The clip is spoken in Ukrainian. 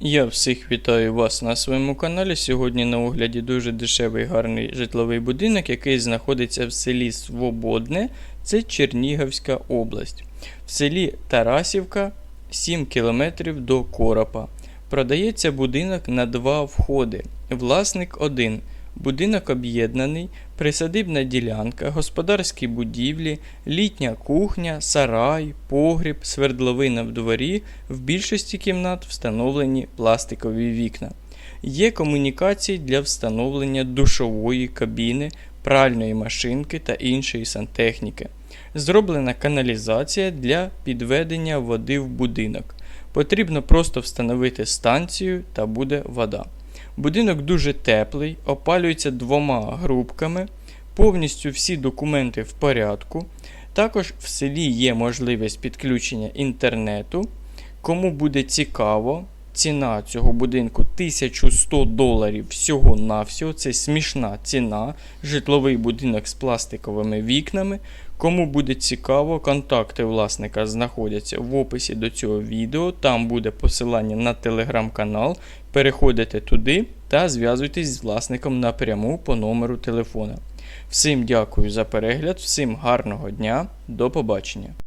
Я всіх вітаю вас на своєму каналі. Сьогодні на огляді дуже дешевий гарний житловий будинок, який знаходиться в селі Свободне, це Чернігівська область. В селі Тарасівка 7 км до Коропа. Продається будинок на два входи. Власник один. Будинок об'єднаний, присадибна ділянка, господарські будівлі, літня кухня, сарай, погріб, свердловина в дворі, в більшості кімнат встановлені пластикові вікна. Є комунікації для встановлення душової кабіни, пральної машинки та іншої сантехніки. Зроблена каналізація для підведення води в будинок. Потрібно просто встановити станцію та буде вода. Будинок дуже теплий, опалюється двома грубками, повністю всі документи в порядку. Також в селі є можливість підключення інтернету. Кому буде цікаво, ціна цього будинку 1100 доларів всього-навсього. Це смішна ціна. Житловий будинок з пластиковими вікнами. Кому буде цікаво, контакти власника знаходяться в описі до цього відео. Там буде посилання на телеграм-канал. Переходите туди та зв'язуйтесь з власником напряму по номеру телефона. Всім дякую за перегляд, всім гарного дня, до побачення.